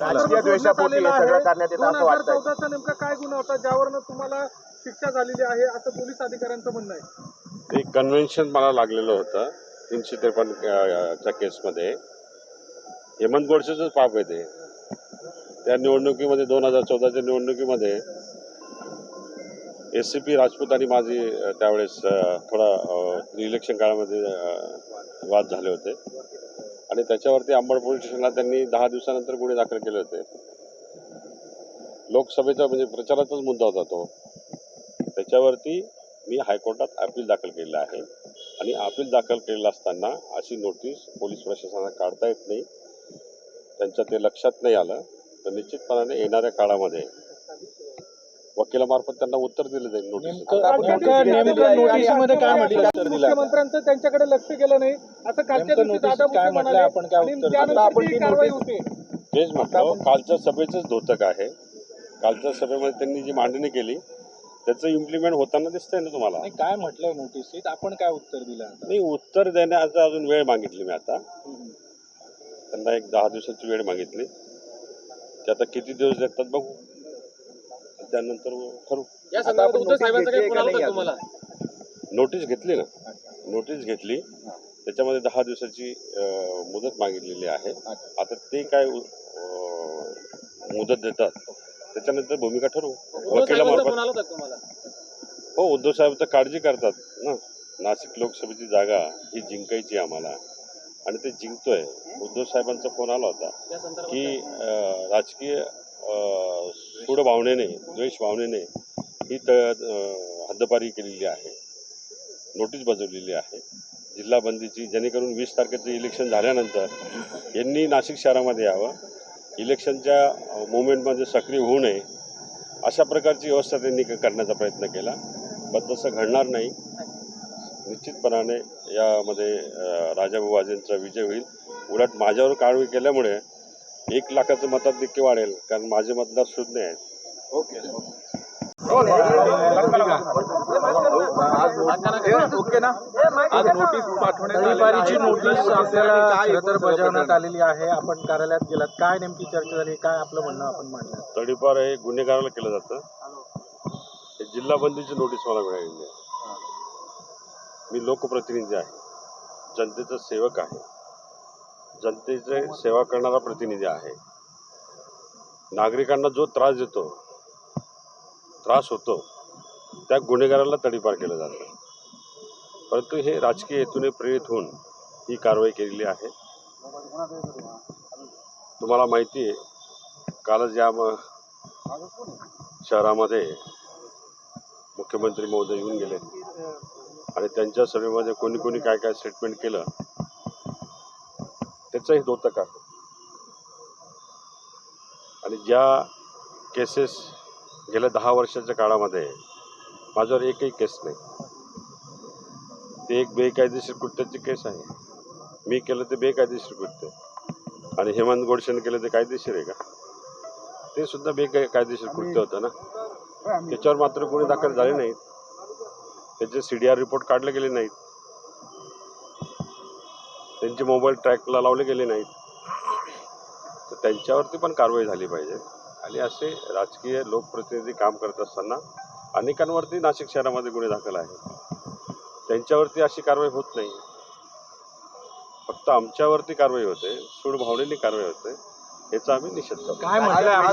राजकीय द्वेषापोटी हे सगळं करण्यात येतं दोन असं वाटतंय. चौदाचा नेमका काय गुन्हा होता? ज्यावरनं तुम्हाला शिक्षा झालेली आहे असं पोलीस अधिकाऱ्यांचं म्हणणं आहे. एक कन्व्हेन्शन मला लागलेलं होतं तीनशे त्रेपन्न च्या केसमध्ये. हेमंत गोडसेच पाप आहे ते. त्या निवडणुकीमध्ये दोन हजार चौदाच्या निवडणुकीमध्ये एस सी पी राजपूत आणि माझी अ, त्यावेळेस अ, थोडा इलेक्शन काळामध्ये अ, वाद झाले होते. आणि त्याच्यावरती अंबड पोलीस स्टेशनला त्यांनी दहा दिवसानंतर गुन्हे दाखल केले होते. लोकसभेचा म्हणजे प्रचाराचाच मुद्दा होता तो. त्याच्यावरती मी हायकोर्टात अपील दाखल केलेलं आहे. आणि अपील दाखल केलेलं असताना अशी नोटीस पोलीस प्रशासनाला काढता येत नाही. त्यांच्या ते लक्षात नाही आलं. तर निश्चितपणाने येणाऱ्या काळामध्ये वकिलामार्फत त्यांना उत्तर दिलं जाईल मुख्यमंत्र्यांचं त्यांच्याकडे लक्ष गेलं नाही. असं कालच्या दिवशी दादा भुसे म्हणाले. आणि त्यानंतर ती कारवाई होते. तेच म्हटलं. कालच्या सभेचंच धोतक आहे. कालच्या सभेमध्ये त्यांनी जी मांडणी केली त्याचं इम्प्लिमेंट होताना दिसतंय ना तुम्हाला? नाही काय म्हटलंय नोटीसीत आपण काय उत्तर दिलं नाही उत्तर देण्याचा अजून वेळ मागितली मी आता. त्यांना एक दहा दिवसाची वेळ मागितली. ते आता किती दिवस देतात बघू. त्यानंतर ठरवू या संदर्भात उद्धव साहेबांचा काही फोन आला तुम्हाला? नोटीस घेतली ना? नोटीस घेतली. त्याच्यामध्ये दहा दिवसाची अं, मुदत मागितलेली आहे. आता ते काय अं, मुदत देतात. त्याच्यानंतर भूमिका ठरवू. वकिलामार्फत. तुम्हाला? हो उद्धव साहेब तर काळजी करतात ना. नाशिक लोकसभेची जागा ही जिंकायची आम्हाला. आणि ते जिंकतोय. उद्धव साहेबांचा फोन आला होता की अं, राजकीय अं, सूड भावनेने द्वेष भावनेने ही त हद्दपारी केलेली आहे. नोटीस बजावलेली आहे. जिल्हा बंदीची जेणेकरून वीस तारखेचं इलेक्शन झाल्यानंतर यांनी नाशिक शहरामध्ये यावं. इलेक्शनच्या मुवमेंटमध्ये सक्रिय होऊ नये. अशा प्रकारची व्यवस्था त्यांनी क- करण्याचा प्रयत्न केला. पण तसं घडणार नाही. निश्चितपणाने यामध्ये अं, राजाभाऊ वाजेंचा विजय होईल. उलट माझ्यावर कारवाई केल्यामुळे एक लाखाचं मताधिक्य वाढेल कारण माझे मतदार शून्य आहेत. ओके ना? आज नोटीस तडीपारीची नोटीस आपल्याला तर बजावण्यात आलेली आहे. आपण कार्यालयात गेलात. काय नेमकी चर्चा झाली? काय आपलं म्हणणं आपण मांडलं? तडीपार हे गुन्हेगाराला केलं जातं. हे जिल्हा बंदीची नोटीस मला मिळालेली आहे. मी लोकप्रतिनिधी आहे. जनतेचा सेवक आहे. जनतेचे सेवा करणारा प्रतिनिधी आहे. नागरिकांना जो त्रास देतो त्रास होतो त्या गुन्हेगाराला तडीपार केलं जातं. परंतु हे राजकीय हेतूने प्रेरित होऊन ही कारवाई केलेली आहे. तुम्हाला माहिती आहे कालच या शहरामध्ये मुख्यमंत्री महोदय येऊन गेले. आणि त्यांच्या सभेमध्ये कोणी कोणी काय काय स्टेटमेंट केलं त्याचंही द्योतक आहे. आणि ज्या केसेस गेल्या दहा वर्षाच्या काळामध्ये माझ्यावर एकही केस नाही. ते एक बेकायदेशीर कृत्याची केस आहे. मी केलं ते बेकायदेशीर कृत्य. आणि हेमंत गोडसेने केलं ते कायदेशीर आहे का? ते सुद्धा बेकायदेशीर कृत्य होतं ना? त्याच्यावर मात्र गुन्हे दाखल झाले नाहीत. त्याचे सी डी आर रिपोर्ट काढले गेले नाहीत. त्यांचे मोबाईल ट्रॅकला लावले गेले नाहीत. तर त्यांच्यावरती पण कारवाई झाली पाहिजे. आणि असे राजकीय लोकप्रतिनिधी काम करत असताना अनेकांवरती नाशिक शहरामध्ये गुन्हे दाखल आहेत. त्यांच्यावरती अशी कारवाई होत नाही. फक्त आमच्यावरती कारवाई होते. सूड भावनेने कारवाई होते. याचा आम्ही निषेध करतो. काय